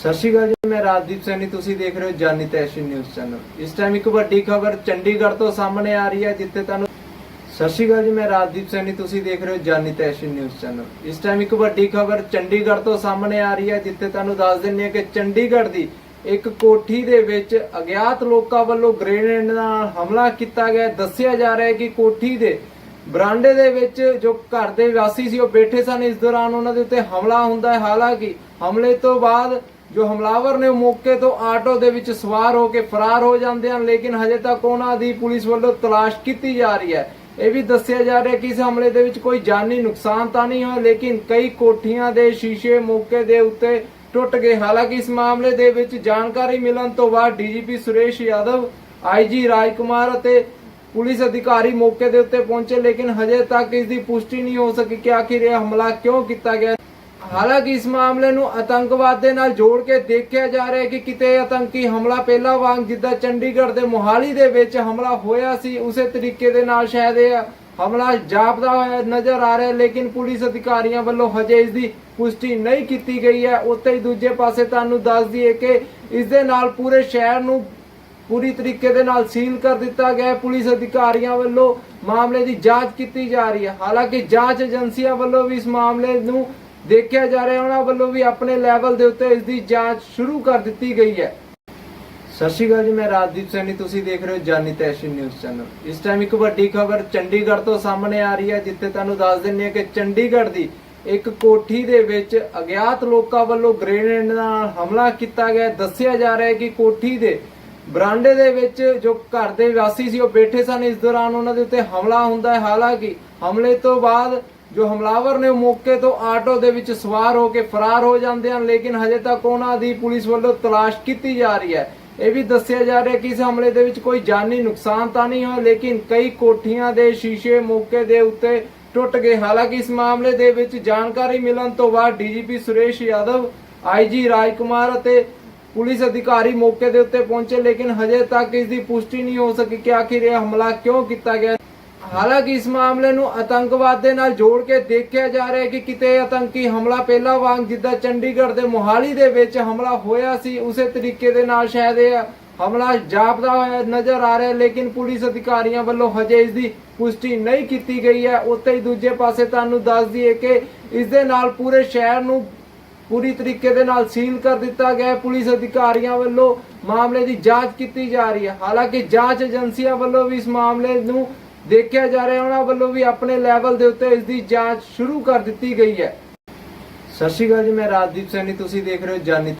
ਸਤਿ ਸ਼੍ਰੀ ਅਕਾਲ ਜੀ, ਮੈਂ ਰਾਜਦੀਪ ਸੈਣੀ, ਤੁਸੀਂ ਦੇਖ ਰਹੇ ਹੋ ਜਾਨੀ ਤੈਸ਼ੀ ਨਿਊਜ਼ ਚੈਨਲ। ਇਸ ਟਾਈਮ ਇੱਕ ਵੱਡੀ ਖਬਰ ਚੰਡੀਗੜ੍ਹ ਤੋਂ ਸਾਹਮਣੇ ਆ ਰਹੀ ਹੈ, ਜਿੱਥੇ ਤੁਹਾਨੂੰ ਸਤਿ ਸ਼੍ਰੀ ਅਕਾਲ ਜੀ, ਮੈਂ ਰਾਜਦੀਪ ਸੈਣੀ, ਤੁਸੀਂ ਦੇਖ ਰਹੇ ਹੋ ਜਾਨੀ ਤੈਸ਼ੀ ਨਿਊਜ਼ ਚੈਨਲ। ਇਸ ਟਾਈਮ ਇੱਕ ਵੱਡੀ ਖਬਰ ਚੰਡੀਗੜ੍ਹ ਤੋਂ ਸਾਹਮਣੇ ਆ ਰਹੀ ਹੈ, ਜਿੱਥੇ ਤੁਹਾਨੂੰ ਦੱਸ ਦਿੰਦੇ ਹਾਂ ਕਿ ਚੰਡੀਗੜ੍ਹ ਦੀ ਇੱਕ ਕੋਠੀ ਦੇ ਵਿੱਚ ਅਗਿਆਤ ਲੋਕਾਂ ਵੱਲੋਂ ਗ੍ਰੇਨੇਡ ਨਾਲ ਹਮਲਾ ਕੀਤਾ ਗਿਆ ਦੱਸਿਆ ਜਾ ਰਿਹਾ ਹੈ ਕਿ ਕੋਠੀ ਦੇ ਬਰਾਂਡੇ ਦੇ ਵਿੱਚ ਜੋ ਘਰ ਦੇ ਵਾਸੀ ਸੀ, ਉਹ ਬੈਠੇ ਸਨ। ਇਸ ਦੌਰਾਨ ਉਹਨਾਂ ਦੇ ਉੱਤੇ ਹਮਲਾ ਹੁੰਦਾ ਹੈ। ਹਾਲਾਂਕਿ ਹਮਲੇ ਤੋਂ ਬਾਅਦ ਜੋ ਹਮਲਾਵਰ ਨੇ ਮੌਕੇ ਤੋਂ ਆਟੋ ਦੇ ਵਿੱਚ ਸਵਾਰ ਹੋ ਕੇ ਫਰਾਰ ਹੋ ਜਾਂਦੇ ਹਨ, ਲੇਕਿਨ ਹਜੇ ਤੱਕ ਉਹਨਾਂ ਦੀ ਪੁਲਿਸ ਵੱਲੋਂ ਤਲਾਸ਼ ਕੀਤੀ ਜਾ ਰਹੀ ਹੈ। ਇਹ ਵੀ ਦੱਸਿਆ ਜਾ ਰਿਹਾ ਕਿ ਇਸ ਹਮਲੇ ਦੇ ਵਿੱਚ ਕੋਈ ਜਾਨੀ ਨੁਕਸਾਨ ਤਾਂ ਨਹੀਂ ਹੋਇਆ, ਲੇਕਿਨ ਕਈ ਕੋਠੀਆਂ ਦੇ ਸ਼ੀਸ਼ੇ ਮੌਕੇ ਦੇ ਉੱਤੇ ਟੁੱਟ ਗਏ। ਹਾਲਾਂਕਿ ਇਸ ਮਾਮਲੇ ਦੇ ਵਿੱਚ ਜਾਣਕਾਰੀ ਮਿਲਣ ਤੋਂ ਬਾਅਦ ਡੀਜੀਪੀ ਸੁਰੇਸ਼ ਯਾਦਵ ਆਈਜੀ ਰਾਜਕੁਮਾਰ ਅਤੇ ਪੁਲਿਸ ਅਧਿਕਾਰੀ ਮੌਕੇ ਦੇ ਉੱਤੇ ਪਹੁੰਚੇ, ਲੇਕਿਨ ਹਜੇ ਤੱਕ ਇਸ ਦੀ ਪੁਸ਼ਟੀ ਨਹੀਂ ਹੋ ਸਕੀ ਕਿ ਆਖਿਰ ਇਹ ਹਮਲਾ ਕਿਉਂ ਕੀਤਾ ਗਿਆ। ਹਾਲਾਂਕਿ ਇਸ ਮਾਮਲੇ ਨੂੰ ਆਤੰਕਵਾਦ ਦੇ ਨਾਲ ਜੋੜ ਕੇ ਦੇਖਿਆ ਜਾ ਰਿਹਾ ਹੈ ਕਿ ਕਿਤੇ ਆਤੰਕੀ ਹਮਲਾ ਪਹਿਲਾਂ ਵਾਂਗ ਜਿੱਦਾਂ ਚੰਡੀਗੜ੍ਹ ਦੇ ਮੋਹਾਲੀ ਦੇ ਵਿੱਚ ਹਮਲਾ ਹੋਇਆ ਸੀ, ਉਸੇ ਤਰੀਕੇ ਦੇ ਨਾਲ ਸ਼ਾਇਦ ਇਹ ਹਮਲਾ ਜਾਪਦਾ ਹੋਇਆ ਨਜ਼ਰ ਆ ਰਿਹਾ ਲੇਕਿਨ ਪੁਲਿਸ ਅਧਿਕਾਰੀਆਂ ਵੱਲੋਂ ਹਜੇ ਇਸ ਦੀ ਪੁਸ਼ਟੀ ਨਹੀਂ ਕੀਤੀ ਗਈ ਹੈ। ਉੱਥੇ ਹੀ ਦੂਜੇ ਪਾਸੇ ਤੁਹਾਨੂੰ ਦੱਸ ਦਈਏ ਕਿ ਇਸ ਦੇ ਨਾਲ ਪੂਰੇ ਸ਼ਹਿਰ ਨੂੰ ਪੂਰੀ ਤਰੀਕੇ ਦੇ ਨਾਲ ਸੀਲ ਕਰ ਦਿੱਤਾ ਗਿਆ ਪੁਲਿਸ ਅਧਿਕਾਰੀਆਂ ਵੱਲੋਂ ਮਾਮਲੇ ਦੀ ਜਾਂਚ ਕੀਤੀ ਜਾ ਰਹੀ ਹੈ। ਹਾਲਾਂਕਿ ਜਾਂਚ ਏਜੰਸੀਆਂ ਵੱਲੋਂ ਵੀ ਇਸ ਮਾਮਲੇ ਨੂੰ ਦੇਖਿਆ ਜਾ ਰਿਹਾ ਉਹਨਾਂ ਵੱਲੋਂ ਵੀ ਆਪਣੇ ਲੈਵਲ ਦੇ ਉੱਤੇ ਇਸ ਦੀ ਜਾਂਚ ਸ਼ੁਰੂ ਕਰ ਦਿੱਤੀ ਗਈ ਹੈ। ਸਤਿ ਸ਼੍ਰੀ ਅਕਾਲ ਜੀ, ਮੈਂ ਰਾਜਦੀਪ ਸੈਣੀ, ਤੁਸੀਂ ਦੇਖ ਰਹੇ ਹੋ ਜਾਨੀ ਤੈਸ਼ੀ ਨਿਊਜ਼ ਚੈਨਲ। ਇਸ ਟਾਈਮ ਇੱਕ ਵੱਡੀ ਖਬਰ ਚੰਡੀਗੜ੍ਹ ਤੋਂ ਸਾਹਮਣੇ ਆ ਰਹੀ ਹੈ, ਜਿੱਥੇ ਤੁਹਾਨੂੰ ਦੱਸ ਦਿੰਦੇ ਹਾਂ ਕਿ ਚੰਡੀਗੜ੍ਹ ਦੀ ਇੱਕ ਕੋਠੀ ਦੇ ਵਿੱਚ ਅਗਿਆਤ ਲੋਕਾਂ ਵੱਲੋਂ ਗ੍ਰੇਨੇਡ ਨਾਲ ਹਮਲਾ ਕੀਤਾ ਗਿਆ ਦੱਸਿਆ ਜਾ ਰਿਹਾ ਹੈ ਕਿ ਕੋਠੀ ਦੇ ਬਰਾਂਡੇ ਦੇ ਵਿੱਚ ਜੋ ਘਰ ਦੇ ਵਾਸੀ ਸੀ, ਉਹ ਬੈਠੇ ਸਨ। ਇਸ ਦੌਰਾਨ ਉਹਨਾਂ ਦੇ ਉੱਤੇ ਹਮਲਾ ਹੁੰਦਾ ਹੈ। ਹਾਲਾਂਕਿ ਹਮਲੇ ਤੋਂ ਬਾਅਦ ਜੋ ਹਮਲਾਵਰ ਨੇ ਮੌਕੇ ਤੋਂ ਆਟੋ ਦੇ ਵਿੱਚ ਸਵਾਰ ਹੋ ਕੇ ਫਰਾਰ ਹੋ ਜਾਂਦੇ ਹਨ, ਲੇਕਿਨ ਹਜੇ ਤੱਕ ਉਹਨਾਂ ਦੀ ਪੁਲਿਸ ਵੱਲੋਂ ਤਲਾਸ਼ ਕੀਤੀ ਜਾ ਰਹੀ ਹੈ। ਇਹ ਵੀ ਦੱਸਿਆ ਜਾ ਰਿਹਾ ਕਿ ਇਸ ਹਮਲੇ ਦੇ ਵਿੱਚ ਕੋਈ ਜਾਨੀ ਨੁਕਸਾਨ ਤਾਂ ਨਹੀਂ ਹੋਇਆ, ਲੇਕਿਨ ਕਈ ਕੋਠੀਆਂ ਦੇ ਸ਼ੀਸ਼ੇ ਮੌਕੇ ਦੇ ਉੱਤੇ ਟੁੱਟ ਗਏ। ਹਾਲਾਂਕਿ ਇਸ ਮਾਮਲੇ ਦੇ ਵਿੱਚ ਜਾਣਕਾਰੀ ਮਿਲਣ ਤੋਂ ਬਾਅਦ ਡੀਜੀਪੀ ਸੁਰੇਸ਼ ਯਾਦਵ ਆਈਜੀ ਰਾਜਕੁਮਾਰ ਅਤੇ ਪੁਲਿਸ ਅਧਿਕਾਰੀ ਮੌਕੇ ਦੇ ਉੱਤੇ ਪਹੁੰਚੇ, ਲੇਕਿਨ ਹਜੇ ਤੱਕ ਇਸ ਦੀ ਪੁਸ਼ਟੀ ਨਹੀਂ ਹੋ ਸਕੀ ਕਿ ਆਖਿਰ ਇਹ ਹਮਲਾ ਕਿਉਂ ਕੀਤਾ ਗਿਆ। ਹਾਲਾਂਕਿ ਇਸ ਮਾਮਲੇ ਨੂੰ ਆਤੰਕਵਾਦ ਦੇ ਨਾਲ ਜੋੜ ਕੇ ਦੇਖਿਆ ਜਾ ਰਿਹਾ ਹੈ ਕਿ ਕਿਤੇ ਆਤੰਕੀ ਹਮਲਾ ਪਹਿਲਾਂ ਵਾਂਗ ਜਿੱਦਾਂ ਚੰਡੀਗੜ੍ਹ ਦੇ ਮੋਹਾਲੀ ਦੇ ਵਿੱਚ ਹਮਲਾ ਹੋਇਆ ਸੀ, ਉਸੇ ਤਰੀਕੇ ਦੇ ਨਾਲ ਸ਼ਾਇਦ ਇਹ ਹਮਲਾ ਜਾਪਦਾ ਹੋਇਆ ਨਜ਼ਰ ਆ ਰਿਹਾ, ਲੇਕਿਨ ਪੁਲਿਸ ਅਧਿਕਾਰੀਆਂ ਵੱਲੋਂ ਹਜੇ ਇਸ ਦੀ ਪੁਸ਼ਟੀ ਨਹੀਂ ਕੀਤੀ ਗਈ ਹੈ। ਉੱਥੇ ਹੀ ਦੂਜੇ ਪਾਸੇ ਤੁਹਾਨੂੰ ਦੱਸ ਦਈਏ ਕਿ ਇਸ ਦੇ ਨਾਲ ਪੂਰੇ ਸ਼ਹਿਰ ਨੂੰ ਪੂਰੀ ਤਰੀਕੇ ਦੇ ਨਾਲ ਸੀਲ ਕਰ ਦਿੱਤਾ ਗਿਆ ਪੁਲਿਸ ਅਧਿਕਾਰੀਆਂ ਵੱਲੋਂ ਮਾਮਲੇ ਦੀ ਜਾਂਚ ਕੀਤੀ ਜਾ ਰਹੀ ਹੈ। ਹਾਲਾਂਕਿ ਜਾਂਚ ਏਜੰਸੀਆਂ ਵੱਲੋਂ ਵੀ ਇਸ ਮਾਮਲੇ ਨੂੰ ਦੇਖਿਆ ਜਾ ਰਿਹਾ ਹੈ ਉਹਨਾਂ ਵੱਲੋਂ ਵੀ ਆਪਣੇ ਲੈਵਲ ਦੇ ਉੱਤੇ ਇਸ ਦੀ ਜਾਂਚ ਸ਼ੁਰੂ ਕਰ ਦਿੱਤੀ ਗਈ ਹੈ। ਸਤਿ ਸ਼੍ਰੀ ਅਕਾਲ ਜੀ, ਮੈਂ ਰਾਜਦੀਪ ਸੈਣੀ, ਤੁਸੀਂ ਦੇਖ ਰਹੇ ਹੋ ਜਾਨੀ